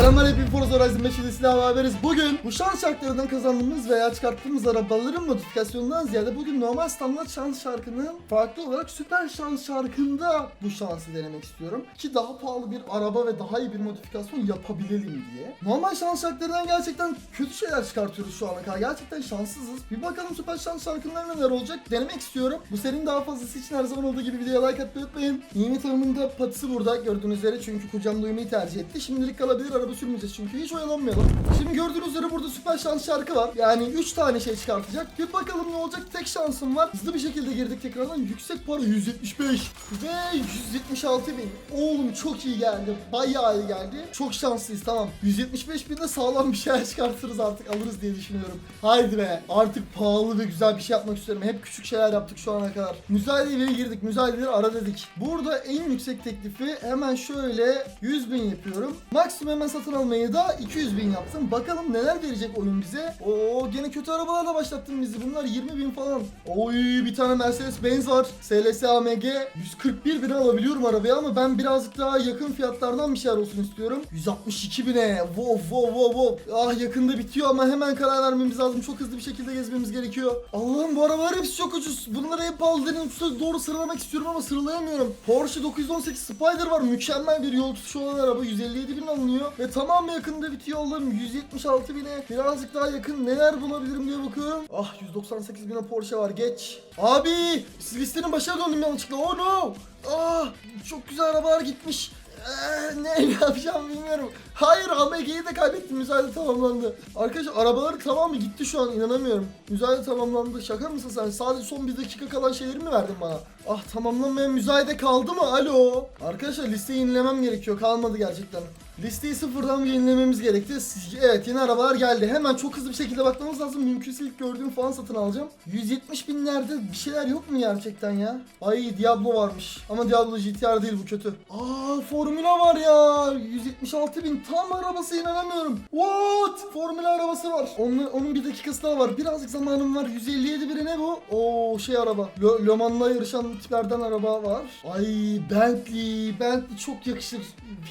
Selamlar hepiniz Forza Horizon 5 ile silah beraberiz. Bugün bu şans şarkılarından kazandığımız veya çıkarttığımız arabaların modifikasyonundan ziyade bugün normal standart şans şarkının farklı olarak süper şans şarkında bu şansı denemek istiyorum. Ki daha pahalı bir araba ve daha iyi bir modifikasyon yapabilelim diye. Normal şans şarkılarından gerçekten kötü şeyler çıkartıyoruz şu ana kadar. Gerçekten şanssızız. Bir bakalım süper şans şarkılarında neler olacak denemek istiyorum. Bu serinin daha fazlası için her zaman olduğu gibi videoya like atmayı unutmayın. Nimet Hanım'ın da burada gördüğünüz üzere çünkü kucağımda uyumayı tercih etti. Şimdilik kalabilir araba sürmeyeceğiz çünkü hiç oyalanmayalım. Şimdi gördüğünüz üzere burada süper şans şarkı var. Yani 3 tane şey çıkartacak. Bir bakalım ne olacak tek şansım var. Hızlı bir şekilde girdik tekrardan. Yüksek para 175 ve 176 bin. Oğlum çok iyi geldi. Bayağı iyi geldi. Çok şanslıyız tamam. 175 bin de sağlam bir şeyler çıkartırız artık alırız diye düşünüyorum. Haydi be. Artık pahalı ve güzel bir şey yapmak istiyorum. Hep küçük şeyler yaptık şu ana kadar. Müzayedelere girdik. Müzayedeleri ara dedik. Burada en yüksek teklifi hemen şöyle 100 bin yapıyorum. Maksimum hemen satın almayı da 200 bin yaptım. Bakalım neler verecek oyun bize. Oo gene kötü arabalarla başlattın bizi. Bunlar 20 bin falan. Oy bir tane Mercedes Benz var. SLS AMG 141 bin alabiliyorum arabayı ama ben birazcık daha yakın fiyatlardan bir şeyler olsun istiyorum. 162 bine. Wow wow wow wow. Ah yakında bitiyor ama hemen karar vermemiz lazım. Çok hızlı bir şekilde gezmemiz gerekiyor. Allah'ım bu arabalar hepsi çok ucuz. Bunları hep ucuza doğru sıralamak istiyorum ama sıralayamıyorum. Porsche 918 Spider var. Mükemmel bir yol tutuşu olan araba. 157 bin alınıyor. Ve tamamı yakında bitiyor Allah'ım. 176 bine. Birazcık daha yakın neler bulabilirim diye bakıyorum. Ah 198 bine Porsche var. Geç. Abi listenin başına döndüm yanlışlıkla. Oh no. Ah çok güzel arabalar gitmiş. Ee, ne yapacağım bilmiyorum. Hayır AMG'yi de kaybettim. Müzayede tamamlandı. Arkadaşlar arabaları tamamı gitti şu an inanamıyorum. Müzayede tamamlandı. Şaka mısın sen? Sadece son bir dakika kalan şeyleri mi verdin bana? Ah tamamlanmayan müzayede kaldı mı? Alo. Arkadaşlar listeyi yenilemem gerekiyor. Kalmadı gerçekten. Listeyi sıfırdan yenilememiz gerekti. Evet yeni arabalar geldi. Hemen çok hızlı bir şekilde bakmamız lazım. Mümkünse ilk gördüğüm falan satın alacağım. 170 binlerde bir şeyler yok mu gerçekten ya? Ay Diablo varmış. Ama Diablo GTR değil bu kötü. Aa Formula var ya. 176 bin tam arabası inanamıyorum. What? Formula arabası var. Onun, onun bir dakikası daha var. Birazcık zamanım var. 157 biri ne bu? Oo şey araba. Le Mans'la yarışan tiplerden araba var. Ay Bentley. Bentley çok yakışır.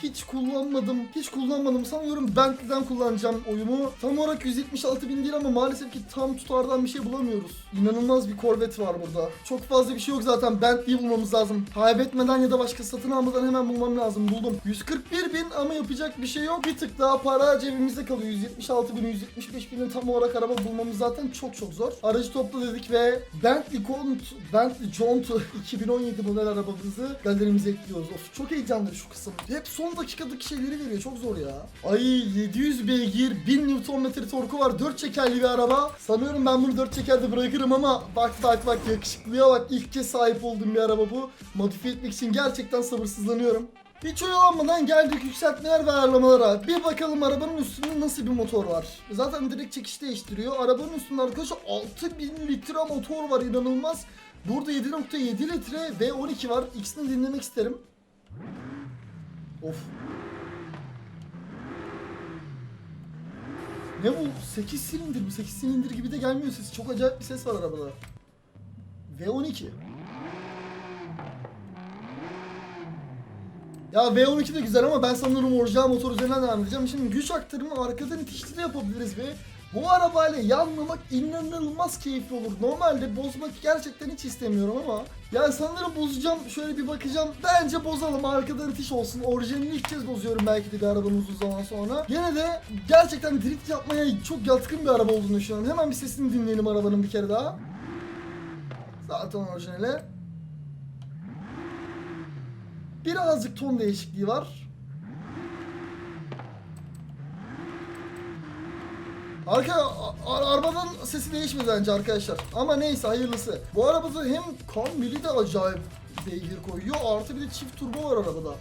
Hiç kullanmadım. Hiç kullanmadım. Sanıyorum Bentley'den kullanacağım oyumu. Tam olarak 176 bin değil ama maalesef ki tam tutardan bir şey bulamıyoruz. İnanılmaz bir Corvette var burada. Çok fazla bir şey yok zaten. Bentley'i bulmamız lazım. Kaybetmeden ya da başka satın almadan hemen bulmam lazım. Buldum. 141 bin ama yapacak bir şey yok. Bir tık daha para cebimizde kalıyor. 176 bin, 175 binin tam olarak araba bulmamız zaten çok çok zor. Aracı topla dedik ve Bentley Count, Bentley Jaunt 2017 model arabamızı galerimize ekliyoruz. Of çok heyecanlı şu kısım. Hep son dakikadaki şeyleri veriyor. Çok zor ya. Ay 700 beygir, 1000 Nm torku var. 4 çekerli bir araba. Sanıyorum ben bunu 4 çekerde bırakırım ama bak bak bak yakışıklıya bak. İlk kez sahip olduğum bir araba bu. Modifiye etmek için gerçekten sabırsızlanıyorum. Hiç oyalanmadan geldik yükseltmeler ve ayarlamalara. Bir bakalım arabanın üstünde nasıl bir motor var. Zaten direkt çekiş değiştiriyor. Arabanın üstünde arkadaşlar 6000 litre motor var inanılmaz. Burada 7.7 litre V12 var. İkisini dinlemek isterim. Of. Ne bu? 8 silindir mi? 8 silindir gibi de gelmiyor sesi. Çok acayip bir ses var arabada. V12. Ya V12 de güzel ama ben sanırım orijinal motor üzerinden devam edeceğim. Şimdi güç aktarımı arkadan itişli de yapabiliriz ve bu arabayla yanlamak inanılmaz keyifli olur. Normalde bozmak gerçekten hiç istemiyorum ama yani sanırım bozacağım. Şöyle bir bakacağım. Bence bozalım. Arkadan itiş olsun. Orijinalini ilk kez bozuyorum belki de bir arabanın uzun zaman sonra. Yine de gerçekten drift yapmaya çok yatkın bir araba olduğunu düşünüyorum. Hemen bir sesini dinleyelim arabanın bir kere daha. Zaten orijinali. Birazcık ton değişikliği var. Arka a- a- arabanın sesi değişmedi bence arkadaşlar. Ama neyse hayırlısı. Bu arabada hem kan mili de acayip beygir koyuyor. Artı bir de çift turbo var arabada.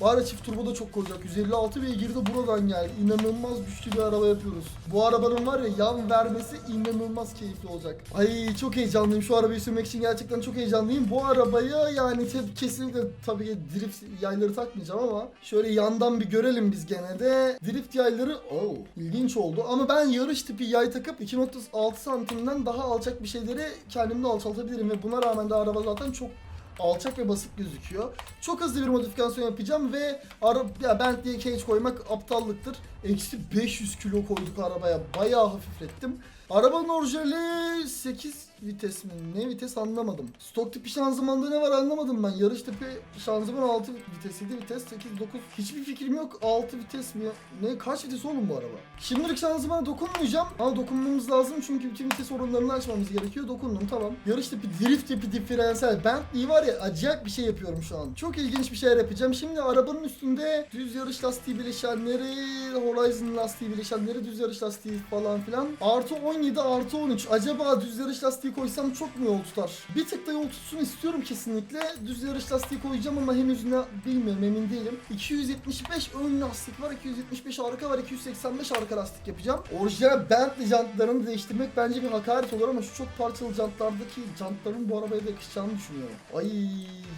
Bari çift turbo da çok koyacak. 156 beygir de buradan geldi. İnanılmaz güçlü bir araba yapıyoruz. Bu arabanın var ya yan vermesi inanılmaz keyifli olacak. Ay çok heyecanlıyım. Şu arabayı sürmek için gerçekten çok heyecanlıyım. Bu arabaya yani kesinlikle tabii ki drift yayları takmayacağım ama şöyle yandan bir görelim biz gene de. Drift yayları oh, ilginç oldu. Ama ben yarış tipi yay takıp 2.6 santimden daha alçak bir şeyleri kendimde alçaltabilirim ve buna rağmen de araba zaten çok alçak ve basık gözüküyor. Çok hızlı bir modifikasyon yapacağım ve ara ya Bentley'e cage koymak aptallıktır. Eksi 500 kilo koyduk arabaya. Bayağı hafiflettim. Arabanın orijinali 8 vites mi? Ne vites anlamadım. Stok tipi şanzımanda ne var anlamadım ben. Yarış tipi şanzıman 6 vites, 7 vites, 8, 9. Hiçbir fikrim yok. 6 vites mi? Ne? Kaç vites oğlum bu araba? Şimdilik şanzımana dokunmayacağım. Ama dokunmamız lazım çünkü bütün vites oranlarını açmamız gerekiyor. Dokundum tamam. Yarış tipi, drift tipi, diferansiyel. Bentley var ya acayip bir şey yapıyorum şu an. Çok ilginç bir şeyler yapacağım. Şimdi arabanın üstünde düz yarış lastiği bileşenleri, Horizon lastiği bileşenleri, düz yarış lastiği falan filan. Artı 17 artı 13. Acaba düz yarış lastiği koysam çok mu yol tutar? Bir tık da yol tutsun istiyorum kesinlikle. Düz yarış lastiği koyacağım ama henüz ne bilmiyorum emin değilim. 275 ön lastik var, 275 arka var, 285 arka lastik yapacağım. Orijinal Bentley jantlarını değiştirmek bence bir hakaret olur ama şu çok parçalı jantlardaki jantların bu arabaya da yakışacağını düşünüyorum. Ay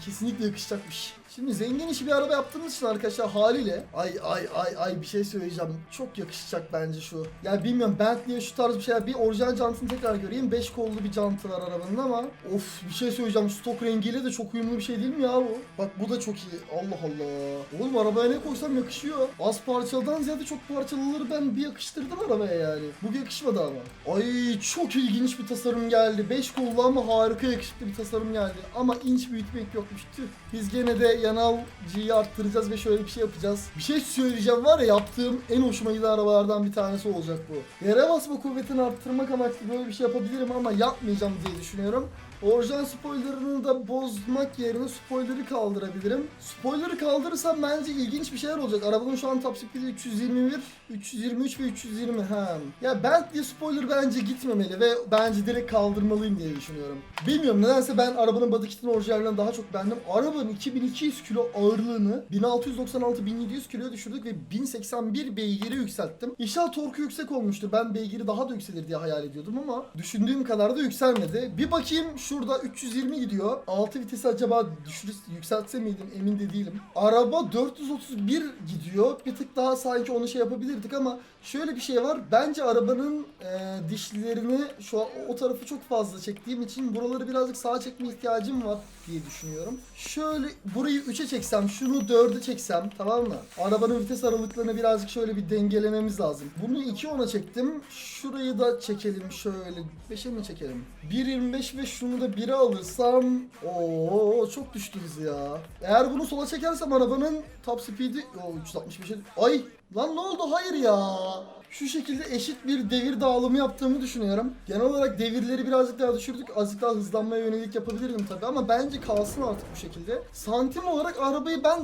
kesinlikle yakışacakmış. Şimdi zengin işi bir araba yaptığımız için arkadaşlar haliyle ay ay ay ay bir şey söyleyeceğim. Çok yakışacak bence şu. Ya bilmiyorum Bentley'e şu tarz bir şeyler bir orijinal jantını tekrar göreyim. 5 kollu bir jantı var arabanın ama of bir şey söyleyeceğim. Stok rengiyle de çok uyumlu bir şey değil mi ya bu? Bak bu da çok iyi. Allah Allah. Oğlum arabaya ne koysam yakışıyor. Az parçalıdan ziyade çok parçalıları ben bir yakıştırdım arabaya yani. Bu yakışmadı ama. Ay çok ilginç bir tasarım geldi. 5 kollu ama harika yakışıklı bir tasarım geldi. Ama inç büyütmek yokmuş. Tüh. Biz gene de yanal G'yi arttıracağız ve şöyle bir şey yapacağız. Bir şey söyleyeceğim var ya yaptığım en hoşuma giden arabalardan bir tanesi olacak bu. Yere basma kuvvetini arttırmak amaçlı böyle bir şey yapabilirim ama yapmayacağım diye düşünüyorum. Orijinal spoilerını da bozmak yerine spoiler'ı kaldırabilirim. Spoiler'ı kaldırırsam bence ilginç bir şeyler olacak. Arabanın şu an top speed'i 321, 323 ve 320 hem. Ya Bentley spoiler bence gitmemeli ve bence direkt kaldırmalıyım diye düşünüyorum. Bilmiyorum nedense ben arabanın body kitini orijinalinden daha çok beğendim. Arabanın 2200 kilo ağırlığını 1696-1700 kiloya düşürdük ve 1081 beygiri yükselttim. İnşallah torku yüksek olmuştur. Ben beygiri daha da yükselir diye hayal ediyordum ama düşündüğüm kadar da yükselmedi. Bir bakayım şurada 320 gidiyor. 6 vitesi acaba düşürüz yükseltse miydim emin de değilim. Araba 431 gidiyor. Bir tık daha sanki onu şey yapabilirdik ama şöyle bir şey var. Bence arabanın e, dişlerini şu o tarafı çok fazla çektiğim için buraları birazcık sağa çekme ihtiyacım var diye düşünüyorum. Şöyle burayı 3'e çeksem, şunu 4'e çeksem tamam mı? Arabanın vites aralıklarını birazcık şöyle bir dengelememiz lazım. Bunu 2.10'a çektim. Şurayı da çekelim şöyle. 5'e mi çekelim? 1.25 ve şunu da 1'e alırsam Oo çok düştü hızı ya. Eğer bunu sola çekersem arabanın top speed'i o 365'e Ay lan ne oldu? Hayır ya. Şu şekilde eşit bir devir dağılımı yaptığımı düşünüyorum. Genel olarak devirleri birazcık daha düşürdük. Azıcık daha hızlanmaya yönelik yapabilirdim tabii ama bence kalsın artık bu şekilde. Santim olarak arabayı ben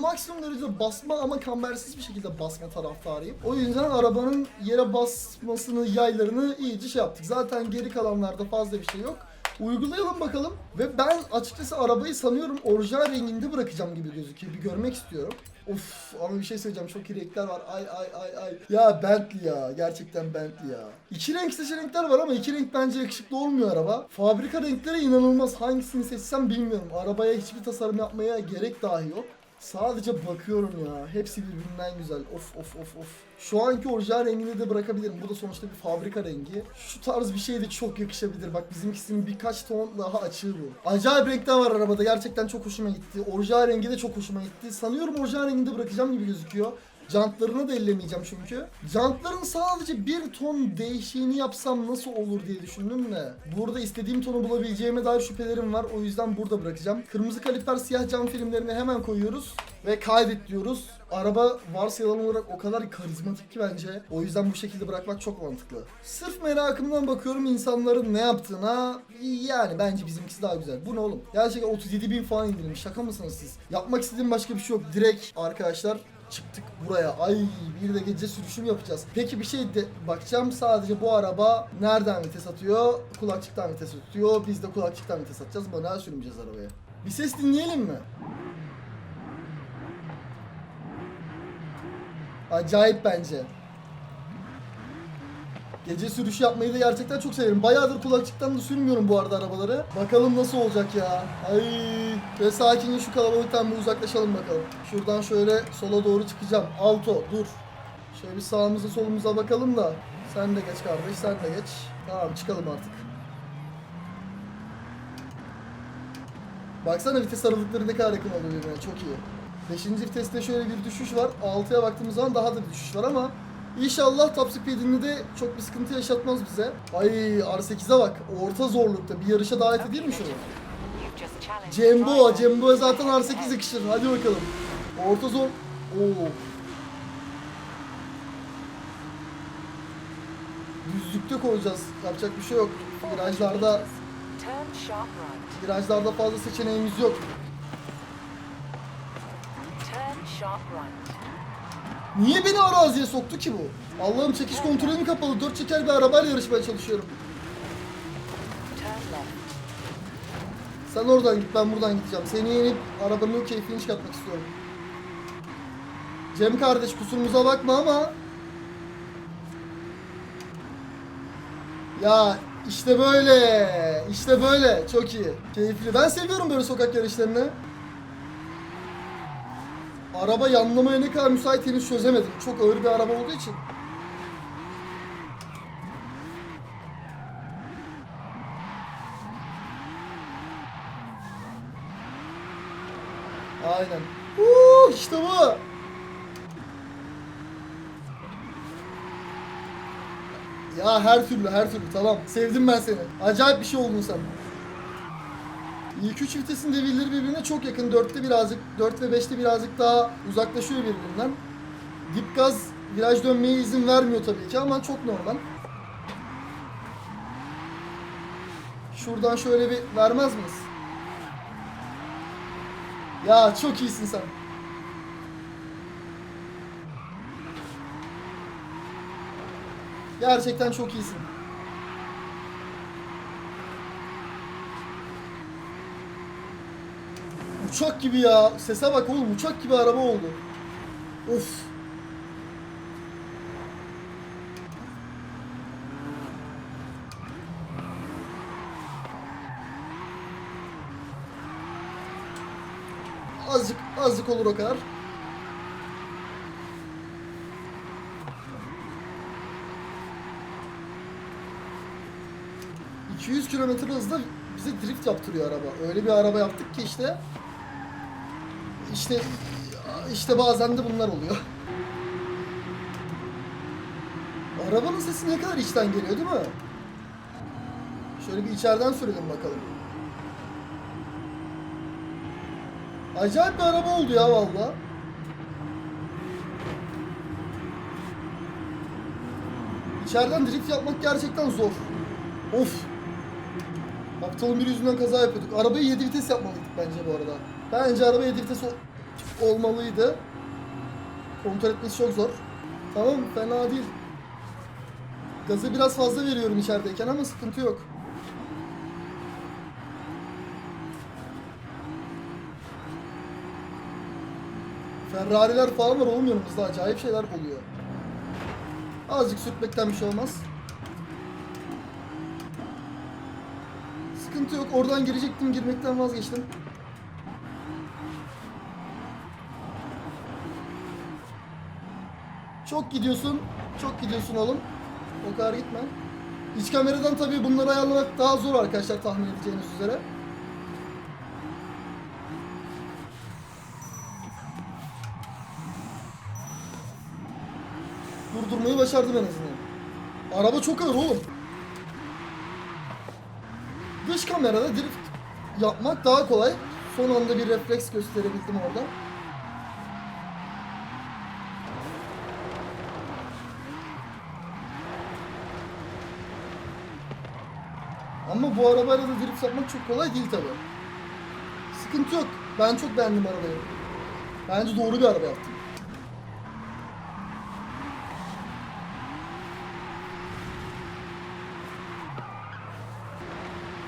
maksimum derecede basma ama kambersiz bir şekilde basma taraftarıyım. O yüzden arabanın yere basmasını, yaylarını iyice şey yaptık. Zaten geri kalanlarda fazla bir şey yok. Uygulayalım bakalım. Ve ben açıkçası arabayı sanıyorum orijinal renginde bırakacağım gibi gözüküyor. Bir görmek istiyorum. Of ama bir şey söyleyeceğim çok iyi renkler var. Ay ay ay ay. Ya Bentley ya. Gerçekten Bentley ya. İki renk seçenekler var ama iki renk bence yakışıklı olmuyor araba. Fabrika renkleri inanılmaz. Hangisini seçsem bilmiyorum. Arabaya hiçbir tasarım yapmaya gerek dahi yok. Sadece bakıyorum ya. Hepsi birbirinden güzel. Of of of of. Şu anki orijinal rengini de bırakabilirim. Bu da sonuçta bir fabrika rengi. Şu tarz bir şey de çok yakışabilir. Bak bizimkisinin birkaç ton daha açığı bu. Acayip renkler var arabada. Gerçekten çok hoşuma gitti. Orijinal rengi de çok hoşuma gitti. Sanıyorum orijinal rengini de bırakacağım gibi gözüküyor. Jantlarını da ellemeyeceğim çünkü. Jantların sadece bir ton değişiğini yapsam nasıl olur diye düşündüm de. Burada istediğim tonu bulabileceğime dair şüphelerim var. O yüzden burada bırakacağım. Kırmızı kaliper siyah cam filmlerini hemen koyuyoruz. Ve kaydet diyoruz. Araba varsayılan olarak o kadar karizmatik ki bence. O yüzden bu şekilde bırakmak çok mantıklı. Sırf merakımdan bakıyorum insanların ne yaptığına. Yani bence bizimkisi daha güzel. Bu ne oğlum? Gerçekten 37 bin falan indirilmiş. Şaka mısınız siz? Yapmak istediğim başka bir şey yok. Direkt arkadaşlar çıktık buraya. Ay bir de gece sürüşüm yapacağız. Peki bir şey de bakacağım sadece bu araba nereden vites atıyor? Kulakçıktan vites atıyor. Biz de kulakçıktan vites atacağız. Manuel sürmeyeceğiz arabaya. Bir ses dinleyelim mi? Acayip bence. Gece sürüş yapmayı da gerçekten çok severim. Bayağıdır kulakçıktan da sürmüyorum bu arada arabaları. Bakalım nasıl olacak ya. Ay ve sakince şu kalabalıktan bir uzaklaşalım bakalım. Şuradan şöyle sola doğru çıkacağım. Alto dur. Şöyle bir sağımıza solumuza bakalım da. Sen de geç kardeş sen de geç. Tamam çıkalım artık. Baksana vites aralıkları ne kadar yakın oluyor birbirine. Çok iyi. 5. viteste şöyle bir düşüş var. 6'ya baktığımız zaman daha da bir düşüş var ama İnşallah top speed'inde de çok bir sıkıntı yaşatmaz bize. Ay R8'e bak. Orta zorlukta. Bir yarışa davet edeyim mi şunu? Cembo, the Cembo'ya zaten R8 yakışır. Hadi bakalım. Orta zor. Oo. Düzlükte koyacağız. Yapacak bir şey yok. Virajlarda virajlarda fazla seçeneğimiz yok. Niye beni araziye soktu ki bu? Allah'ım çekiş kontrolüm kapalı. Dört çeker bir arabayla yarışmaya çalışıyorum. Sen oradan git ben buradan gideceğim. Seni yenip arabanın keyfini çıkartmak istiyorum. Cem kardeş kusurumuza bakma ama Ya işte böyle. işte böyle. Çok iyi. Keyifli. Ben seviyorum böyle sokak yarışlarını. Araba yanlamaya ne kadar müsait henüz çözemedim. Çok ağır bir araba olduğu için. Aynen. Uuu işte bu. Ya her türlü her türlü tamam. Sevdim ben seni. Acayip bir şey oldun sen. İlk üç vitesin devirleri birbirine çok yakın. 4'te birazcık, 4 ve 5'te birazcık daha uzaklaşıyor birbirinden. Dip gaz viraj dönmeye izin vermiyor tabii ki ama çok normal. Şuradan şöyle bir vermez miyiz? Ya çok iyisin sen. Gerçekten çok iyisin. Uçak gibi ya. Sese bak oğlum uçak gibi araba oldu. Of. Azıcık olur o kadar. ...200 kilometre hızla bize drift yaptırıyor araba. Öyle bir araba yaptık ki işte... ...işte... ...işte bazen de bunlar oluyor. Arabanın sesi ne kadar içten geliyor değil mi? Şöyle bir içeriden sürelim bakalım. Acayip bir araba oldu ya valla. İçeriden drift yapmak gerçekten zor. Of. Aptalın bir yüzünden kaza yapıyorduk. Arabayı 7 vites yapmalıydık bence bu arada. Bence araba 7 vites ol- olmalıydı. Kontrol etmesi çok zor. Tamam fena değil. Gazı biraz fazla veriyorum içerideyken ama sıkıntı yok. Ferrari'ler falan var oğlum yanımızda acayip şeyler oluyor. Azıcık sürtmekten bir şey olmaz. Sıkıntı yok. Oradan girecektim, girmekten vazgeçtim. Çok gidiyorsun. Çok gidiyorsun oğlum. O kadar gitme. İç kameradan tabii bunları ayarlamak daha zor arkadaşlar tahmin edeceğiniz üzere. Durdurmayı başardım en azından. Araba çok ağır oğlum. Dış kamerada drift yapmak daha kolay. Son anda bir refleks gösterebildim orada. Ama bu arabayla da drift yapmak çok kolay değil tabi. Sıkıntı yok. Ben çok beğendim arabayı. Bence doğru bir araba yaptım.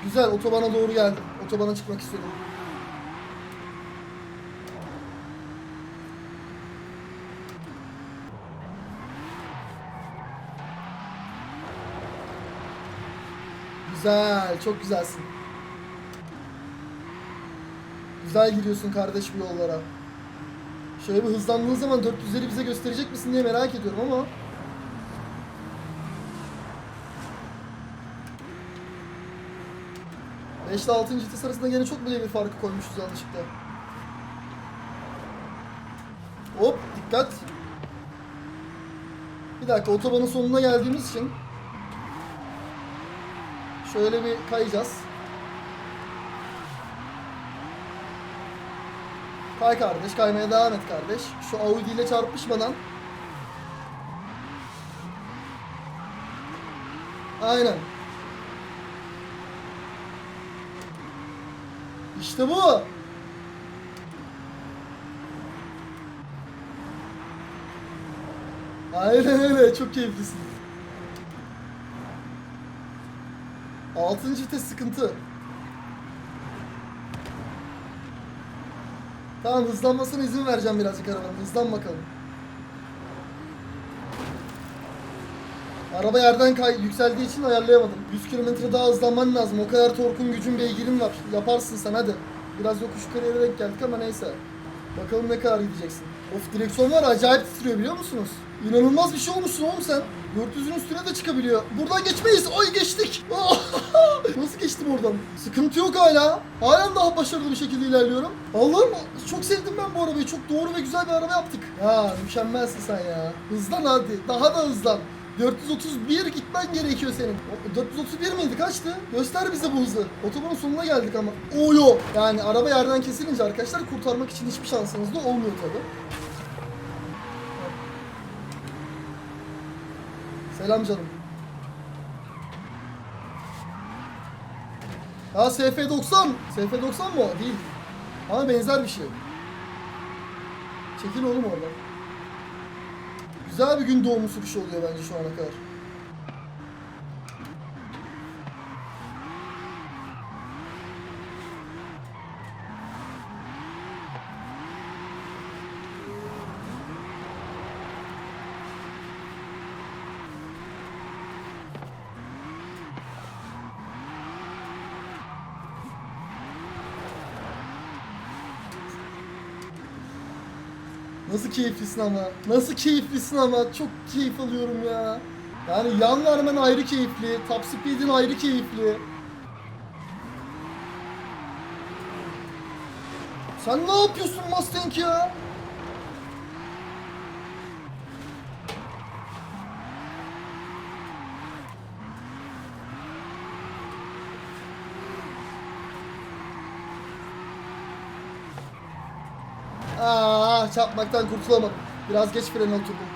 Güzel otobana doğru geldim. Otobana çıkmak istiyorum. Güzel, çok güzelsin. Güzel gidiyorsun kardeş bu yollara. Şöyle bir hızlandığın zaman 400'leri bize gösterecek misin diye merak ediyorum ama 5 ile 6. vites arasında gene çok bile bir farkı koymuşuz yanlışlıkla. Hop dikkat. Bir dakika otobanın sonuna geldiğimiz için şöyle bir kayacağız. Kay kardeş, kaymaya devam et kardeş. Şu Audi ile çarpışmadan. Aynen. İşte bu. Aynen öyle. Çok keyiflisin. Altıncı vites sıkıntı. Tamam hızlanmasına izin vereceğim birazcık arabanın. Hızlan bakalım. Araba yerden kay yükseldiği için ayarlayamadım. 100 km daha hızlanman lazım. O kadar torkun gücün beygirin var. Yaparsın sen hadi. Biraz yokuş yukarıya denk geldik ama neyse. Bakalım ne kadar gideceksin. Of direksiyon var acayip titriyor biliyor musunuz? İnanılmaz bir şey olmuşsun oğlum sen. 400'ün üstüne de çıkabiliyor. Buradan geçmeyiz. Ay geçtik. Nasıl geçtim oradan? Sıkıntı yok hala. Halen daha başarılı bir şekilde ilerliyorum. Allah'ım çok sevdim ben bu arabayı. Çok doğru ve güzel bir araba yaptık. Ya mükemmelsin sen ya. Hızlan hadi. Daha da hızlan. 431 gitmen gerekiyor senin. O- 431 miydi? Kaçtı? Göster bize bu hızı. Otobanın sonuna geldik ama. Oyo. Yani araba yerden kesilince arkadaşlar kurtarmak için hiçbir şansınız da olmuyor tabi. Selam canım. Ha SF90. SF90 mı o? Değil. Ama benzer bir şey. Çekil oğlum oradan. Güzel bir gün doğumu sürüşü oluyor bence şu ana kadar. Nasıl keyiflisin ama. Nasıl keyiflisin ama. Çok keyif alıyorum ya. Yani yan vermen ayrı keyifli. Top speed'in ayrı keyifli. Sen ne yapıyorsun Mustang ya? Aa, çarpmaktan kurtulamadım. Biraz geç frene oturdum.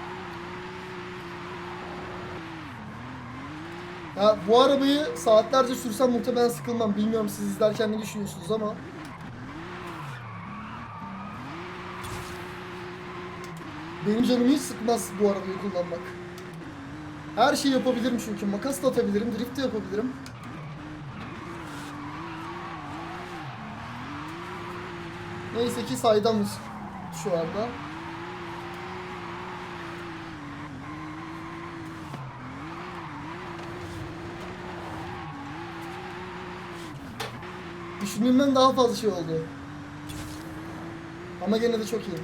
Ya bu arabayı saatlerce sürsem muhtemelen sıkılmam. Bilmiyorum siz izlerken ne düşünüyorsunuz ama. Benim canımı hiç sıkmaz bu arabayı kullanmak. Her şeyi yapabilirim çünkü. Makas da atabilirim, drift de yapabilirim. Neyse ki saydamız şu anda. Düşündüğümden daha fazla şey oldu. Ama gene de çok iyi.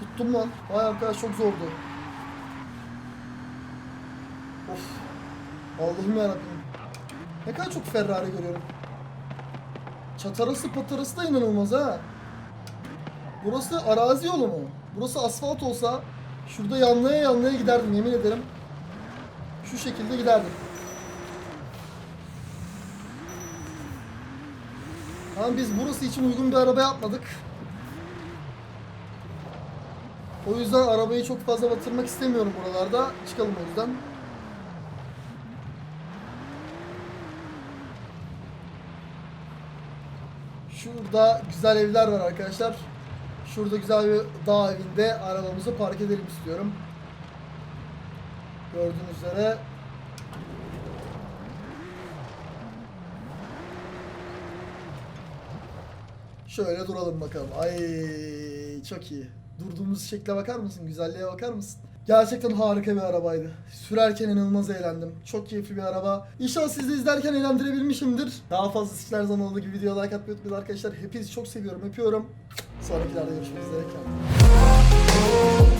Tuttum lan. Vay arkadaş çok zordu. Of. Allah'ım yarabbim. Ne kadar çok Ferrari görüyorum. Çatarası patarası da inanılmaz ha. Burası arazi yolu mu? Burası asfalt olsa şurada yanlaya yanlaya giderdim yemin ederim. Şu şekilde giderdim. Ama biz burası için uygun bir araba yapmadık. O yüzden arabayı çok fazla batırmak istemiyorum buralarda. Çıkalım o yüzden. Şurada güzel evler var arkadaşlar. Şurada güzel bir dağ evinde arabamızı park edelim istiyorum. Gördüğünüz üzere. Şöyle duralım bakalım. Ay çok iyi. Durduğumuz şekle bakar mısın? Güzelliğe bakar mısın? Gerçekten harika bir arabaydı. Sürerken inanılmaz eğlendim. Çok keyifli bir araba. İnşallah siz de izlerken eğlendirebilmişimdir. Daha fazla sizler zaman olduğu gibi videoya like atmayı unutmayın arkadaşlar. Hepinizi çok seviyorum, öpüyorum. Sonrakilerde görüşmek üzere. Kendinize.